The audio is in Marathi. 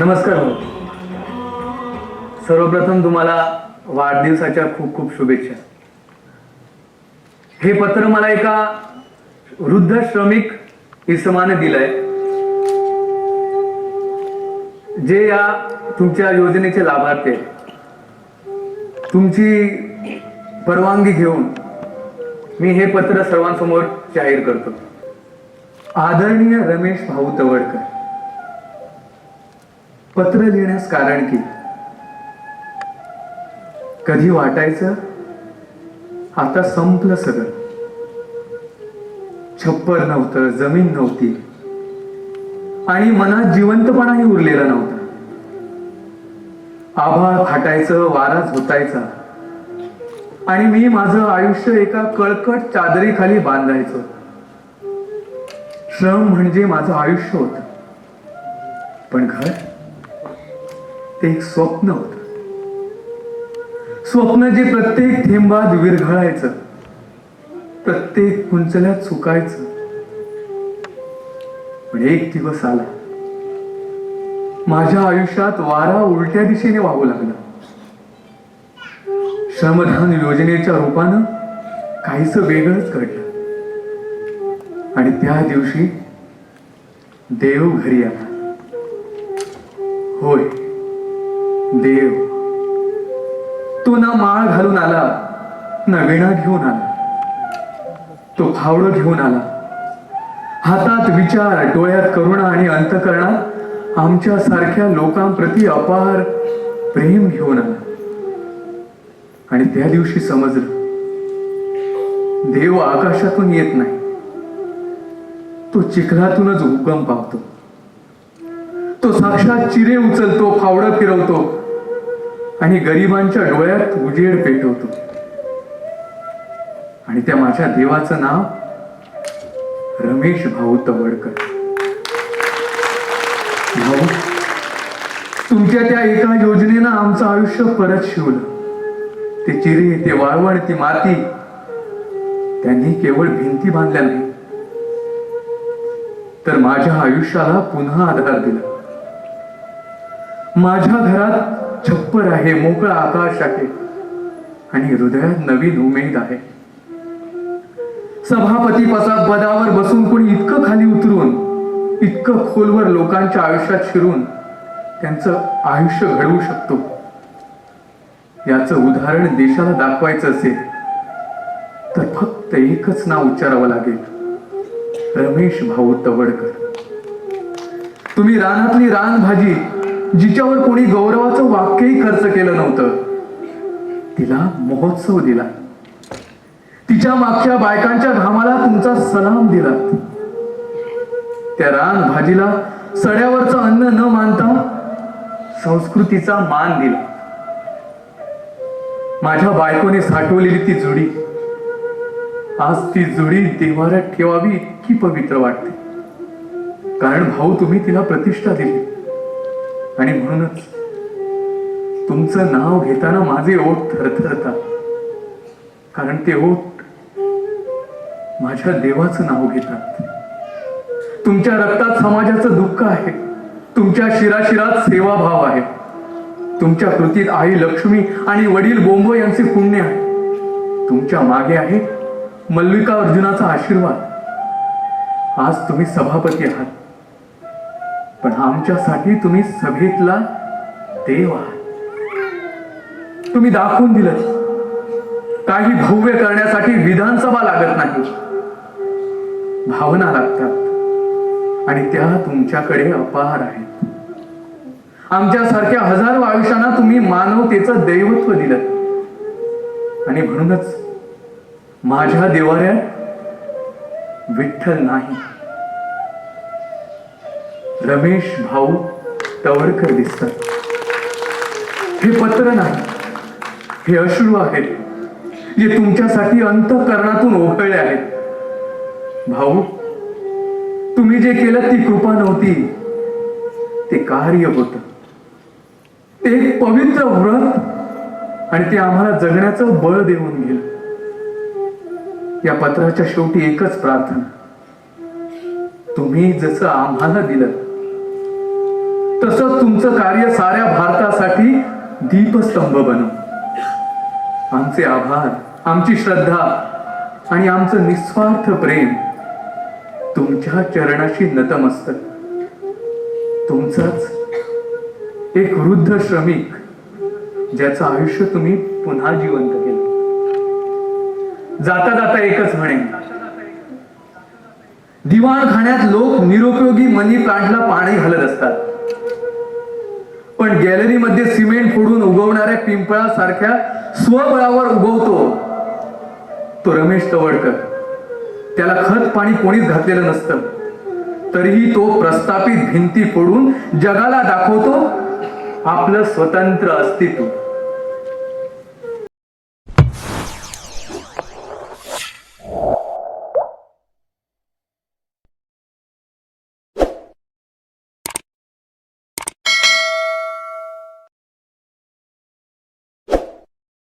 नमस्कार हो. सर्वप्रथम तुम्हाला वाढदिवसाच्या खूप खूप शुभेच्छा. हे पत्र मला एका वृद्ध श्रमिक इसमाने दिलंय. जे या तुमच्या योजनेचे लाभार्थी आहेत. तुमची परवानगी घेऊन मी हे पत्र सर्वांसमोर जाहीर करतो. आदरणीय रमेश भाऊ तवडकर. पत्र लिहिण्यास कारण की? कधी वाटायचं? आता संपलं सगळं. छप्पर नव्हतं जमीन नव्हती. आणि मनात जिवंतपणाही उरलेला नव्हता. आभाळ फाटायचं वारा झोतायचा आणि मी माझं आयुष्य एका कळकट चादरीखाली बांधायचं. श्रम म्हणजे माझं आयुष्य होत. पण घर ते एक स्वप्न होत. स्वप्न जे प्रत्येक थेंबात विरघळायचं प्रत्येक कुंचल्यात चुकायचं पण एक दिवस आला. माझ्या आयुष्यात वारा उलट्या दिशेने वाहू लागला. श्रमधान योजनेच्या रूपानं काहीच वेगळंच घडलं. आणि त्या दिवशी देव घरी आला. होय देव तो ना माळ घालून आला ना विणा घेऊन आला तो फावडं घेऊन आला. हातात विचार डोळ्यात करुणा आणि अंतकरणात आमच्या सारख्या लोकांप्रती अपार प्रेम घेऊन आला. आणि त्या दिवशी समजलं देव आकाशातून येत नाही. तो चिखलातूनच उगम पावतो. तो साक्षात चिरे उचलतो फावडं फिरवतो आणि गरिबांच्या डोळ्यात उजेड पेटवतो. आणि त्या माझ्या देवाचं नाव रमेश भाऊ तवडकर भाऊ तुमच्या त्या एका योजनेनं आमचं आयुष्य परत शिवलं. ते चिरे ते वाळवण ती माती त्यांनी केवळ भिंती बांधल्या नाही तर माझ्या आयुष्याला पुन्हा आधार दिला. माझ्या घरात छप्पर आहे मोकळा आकाश आहे आणि हृदयात नवीन उमेद आहे. सभापती पसा पदावर बसून कोणी इतकं खाली उतरून इतकं खोलवर लोकांच्या आयुष्यात शिरून त्यांचं आयुष्य घडवू शकतो. याचं उदाहरण देशाला दाखवायचं असेल तर फक्त एकच नाव उच्चारावं लागेल. रमेश भाऊ तवडकर. तुम्ही रानातली रानभाजी जिच्यावर कोणी गौरवाचं वाक्यही खर्च केलं नव्हतं तिला महोत्सव दिला. तिच्या मागच्या बायकांच्या घामाला तुमचा सलाम दिला. त्या रान भाजीला सड्यावरचं अन्न न मानता संस्कृतीचा मान दिला. माझ्या बायकोने साठवलेली ती जुडी आज ती जुडी देवाऱ्यात ठेवावी इतकी पवित्र वाटते. कारण भाऊ तुम्ही तिला प्रतिष्ठा दिली. आणि म्हणूनच तुमचं नाव घेताना माझे ओठ थरथरतात. कारण ते ओठ माझ्या देवाचं नाव घेतात. तुमच्या रक्तात समाजाचं दुःख आहे. तुमच्या शिराशिरात सेवाभाव आहे. तुमच्या कृतीत आई लक्ष्मी आणि वडील बोंबो यांचे पुण्य आहे. तुमच्या मागे आहे मल्लिका अर्जुनाचा आशीर्वाद. आज तुम्ही सभापती आहात. पण आमच्यासाठी तुम्ही सभेतला देव आहात. तुम्ही दाखवून दिलं. काही भव्य करण्यासाठी विधानसभा लागत नाही. भावना लागतात. आणि त्या तुमच्याकडे अपार आहेत. आमच्यासारख्या हजारो आयुष्यांना तुम्ही मानवतेचं दैवत्व दिलं. आणि म्हणूनच माझ्या देवाऱ्यात विठ्ठल नाही. रमेश भाऊ तवडकर दिसतात. हे पत्र नाही हे अश्रू आहेत जे तुमच्यासाठी अंतकरणातून ओघळले आहेत. भाऊ तुम्ही जे केलं ती कृपा नव्हती ते कार्य होत. ते एक पवित्र व्रत आणि ते आम्हाला जगण्याचं बळ देऊन गेलं. या पत्राच्या शेवटी एकच प्रार्थना. तुम्ही जसं आम्हाला दिलं तसं तुमचं कार्य साऱ्या भारतासाठी दीपस्तंभ बनव. आमचे आभार आमची श्रद्धा आणि आमचं निस्वार्थ प्रेम तुमच्या चरणाशी नतमस्तक. तुमचाच एक वृद्ध श्रमिक ज्याचं आयुष्य तुम्ही पुन्हा जिवंत जाता जाता एकच म्हणेन दिवाणखान्यात लोक निरुपयोगी मनी प्लांटला पाणी घालत असतात. पण गॅलरीमध्ये सिमेंट फोडून उगवणाऱ्या पिंपळासारख्या स्वबळावर उगवतो तो रमेश तवडकर. त्याला खत पाणी कोणीच घातलेलं नसतं. तरीही तो प्रस्थापित भिंती फोडून जगाला दाखवतो आपलं स्वतंत्र अस्तित्व.